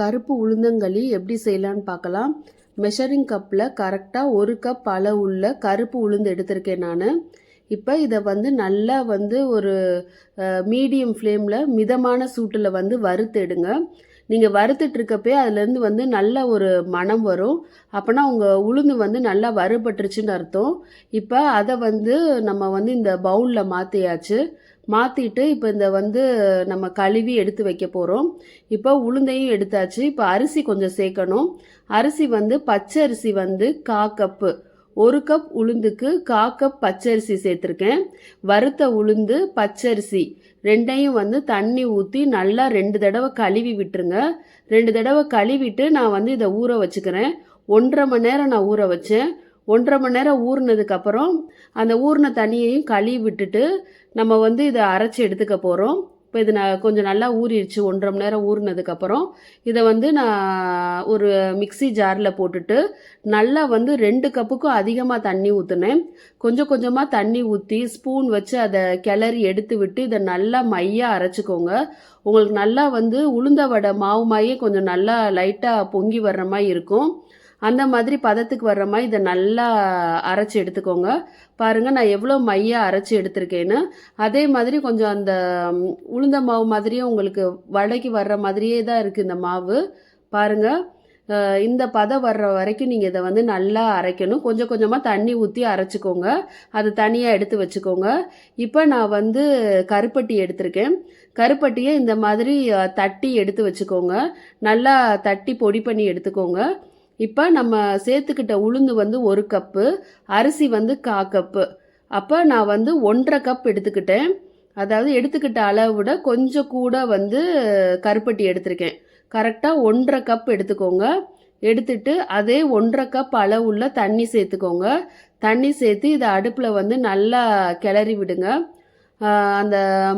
கருப்பு உளுந்தங்களி எப்படி செய்யலான்னு பார்க்கலாம். மெஷரிங் கப்பில் கரெக்டாக ஒரு கப் அளவுள்ள கருப்பு உளுந்து எடுத்திருக்கேன் நான். இப்போ இதை வந்து நல்லா வந்து ஒரு மீடியம் ஃப்ளேமில் மிதமான சூட்டில் வந்து வறுத்தெடுங்க நீங்கள் வறுத்துட்ருக்கப்பே அதுலேருந்து வந்து நல்ல ஒரு மனம் வரும். அப்போனா உங்கள் உளுந்து வந்து நல்லா வறுபட்டுருச்சுன்னு அர்த்தம். இப்போ அதை வந்து நம்ம வந்து இந்த பவுலில் மாற்றியாச்சு மாற்றிட்டு இப்போ இந்த வந்து நம்ம கழுவி எடுத்து வைக்க போகிறோம் இப்போ உளுந்தையும் எடுத்தாச்சு. இப்போ அரிசி கொஞ்சம் சேர்க்கணும். அரிசி வந்து பச்சை அரிசி வந்து கா கப்பு. ஒரு கப் உளுந்துக்கு கா கப் பச்சரிசி சேர்த்துருக்கேன். வறுத்த உளுந்து பச்சரிசி ரெண்டையும் வந்து தண்ணி ஊற்றி நல்லா ரெண்டு தடவை கழுவி விட்டுருங்க. ரெண்டு தடவை கழுவிட்டு நான் வந்து இதை ஊற வச்சுக்கிறேன். ஒன்றரை மணி நேரம் நான் ஊற வச்சேன். ஒன்றரை மணி நேரம் ஊறினதுக்கப்புறம் அந்த ஊறின தண்ணியையும் கழுவி விட்டுட்டு நம்ம வந்து இதை அரைச்சி எடுத்துக்க போகிறோம் இப்போ இது நான் கொஞ்சம் நல்லா ஊறிடுச்சு. ஒன்றரை மணி நேரம் ஊறினதுக்கப்புறம் இதை வந்து நான் ஒரு மிக்சி ஜாரில் போட்டுட்டு நல்லா வந்து ரெண்டு கப்புக்கும் அதிகமாக தண்ணி ஊற்றுனேன் கொஞ்சம் கொஞ்சமாக தண்ணி ஊற்றி ஸ்பூன் வச்சு அதை கிளறி எடுத்து விட்டு இதை நல்லா மையாக அரைச்சிக்கோங்க. உங்களுக்கு நல்லா வந்து உளுந்த வடை மாவு மாயே கொஞ்சம் நல்லா லைட்டாக பொங்கி வர்ற மாதிரி இருக்கும். அந்த மாதிரி பதத்துக்கு வர்ற மாதிரி இதை நல்லா அரைச்சி எடுத்துக்கோங்க. பாருங்கள் நான் எவ்வளோ மையாக அரைச்சி எடுத்திருக்கேன்னு. அதே மாதிரி கொஞ்சம் அந்த உளுந்த மாவு மாதிரியே உங்களுக்கு வடைக்கு வர்ற மாதிரியே தான் இருக்குது இந்த மாவு. பாருங்கள் இந்த பதம் வர்ற வரைக்கும் நீங்கள் இதை வந்து நல்லா அரைக்கணும். கொஞ்சம் கொஞ்சமாக தண்ணி ஊற்றி அரைச்சிக்கோங்க. அது தனியாக எடுத்து வச்சுக்கோங்க. இப்போ நான் வந்து கருப்பட்டி எடுத்திருக்கேன். கருப்பட்டியை இந்த மாதிரி தட்டி எடுத்து வச்சுக்கோங்க. நல்லா தட்டி பொடி பண்ணி எடுத்துக்கோங்க. இப்போ நம்ம சேர்த்துக்கிட்ட உளுந்து வந்து ஒரு கப்பு அரிசி வந்து கா கப்பு அப்போ நான் வந்து ஒன்றரை கப் எடுத்துக்கிட்டேன். அதாவது எடுத்துக்கிட்ட அளவு விட கொஞ்சம் கூட வந்து கருப்பட்டி எடுத்திருக்கேன். கரெக்டாக ஒன்றரை கப் எடுத்துக்கோங்க. எடுத்துட்டு அதே ஒன்றரை கப் அளவுள்ள தண்ணி சேர்த்துக்கோங்க. தண்ணி சேர்த்து இதை அடுப்பில் வந்து நல்லா கிளறி விடுங்க. அந்த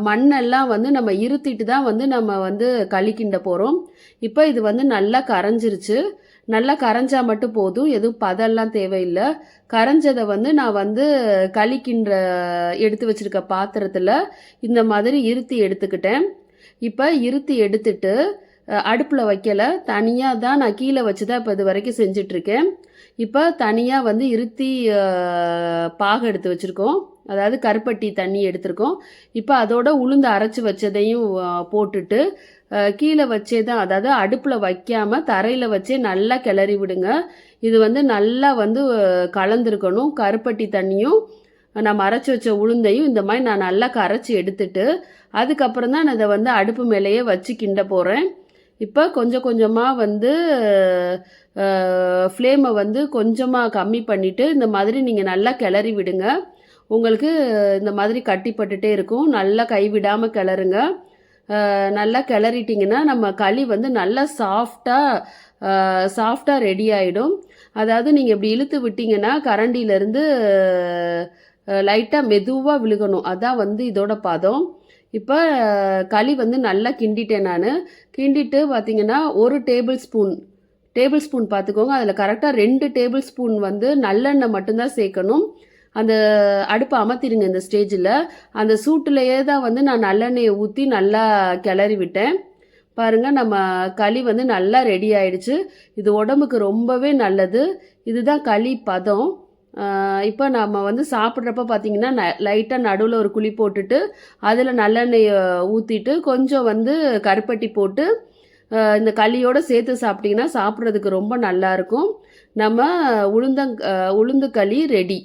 மண்ணெல்லாம் வந்து நம்ம இருத்திட்டு தான் வந்து நம்ம வந்து களி கிண்ட போகிறோம் இப்போ இது வந்து நல்லா கரைஞ்சிருச்சு. நல்லா கரைஞ்சா மட்டும் போதும். எதுவும் பதெல்லாம் தேவையில்லை. கரைஞ்சதை வந்து நான் வந்து களிக்கின்ற எடுத்து வச்சுருக்க பாத்திரத்தில் இந்த மாதிரி இருத்தி எடுத்துக்கிட்டேன். இப்போ இருத்தி எடுத்துட்டு அடுப்பில் வைக்கலை. தனியாக தான் நான் கீழே வச்சு தான் இப்போ இது வரைக்கும் செஞ்சிட்ருக்கேன். இப்போ தனியாக வந்து இருத்தி பாகு எடுத்து வச்சுருக்கோம். அதாவது கருப்பட்டி தண்ணி எடுத்திருக்கோம். இப்போ அதோட உளுந்து அரைச்சி வச்சதையும் போட்டுட்டு கீழே வச்சே தான் அதாவது அடுப்பில் வைக்காமல் தரையில் வச்சே நல்லா கிளறி விடுங்க. இது வந்து நல்லா வந்து கலந்துருக்கணும். கருப்பட்டி தண்ணியும் நம்ம அரைச்சி வச்ச உளுந்தையும் இந்த மாதிரி நான் நல்லா கரைச்சி எடுத்துட்டு அதுக்கப்புறம் தான் நான் இதை வந்து அடுப்பு மேலேயே வச்சு கிண்ட போகிறேன் இப்போ கொஞ்சம் கொஞ்சமாக வந்து ஃப்ளேமை வந்து கொஞ்சமாக கம்மி பண்ணிவிட்டு இந்த மாதிரி நீங்கள் நல்லா கிளறி விடுங்க. உங்களுக்கு இந்த மாதிரி கட்டிப்பட்டுட்டே இருக்கும். நல்லா கைவிடாமல் கிளறுங்க. நல்லா கிளறிட்டிங்கன்னா நம்ம களி வந்து நல்லா சாஃப்டாக சாஃப்டாக ரெடி ஆகிடும் அதாவது நீங்கள் இப்படி இழுத்து விட்டிங்கன்னா கரண்டியிலேருந்து லைட்டாக மெதுவாக விழுகணும். அதான் வந்து இதோட பதம். இப்போ களி வந்து நல்லா கிண்டிட்டேன் நான். கிண்டிட்டு பார்த்தீங்கன்னா ஒரு டேபிள் ஸ்பூன் டேபிள் ஸ்பூன் பார்த்துக்கோங்க அதில் கரெக்டாக ரெண்டு டேபிள் ஸ்பூன் வந்து நல்லெண்ணெய் மட்டும்தான் சேர்க்கணும். அந்த அடுப்பை அமர்த்திடுங்க இந்த ஸ்டேஜில் அந்த சூட்டுலையே தான் வந்து நான் நல்லெண்ணெயை ஊற்றி நல்லா கிளறி விட்டேன். பாருங்கள் நம்ம களி வந்து நல்லா ரெடி ஆயிடுச்சு. இது உடம்புக்கு ரொம்பவே நல்லது. இதுதான் களி பதம். இப்போ நம்ம வந்து சாப்பிட்றப்ப பார்த்தீங்கன்னா ந லைட்டாக நடுவில் ஒரு குழி போட்டுட்டு அதில் நல்லெண்ணெயை ஊற்றிட்டு கொஞ்சம் வந்து கருப்பட்டி போட்டு இந்த களியோடு சேர்த்து சாப்பிட்டிங்கன்னா சாப்பிட்றதுக்கு ரொம்ப நல்லாயிருக்கும் நம்ம உளுந்தங் உளுந்து களி ரெடி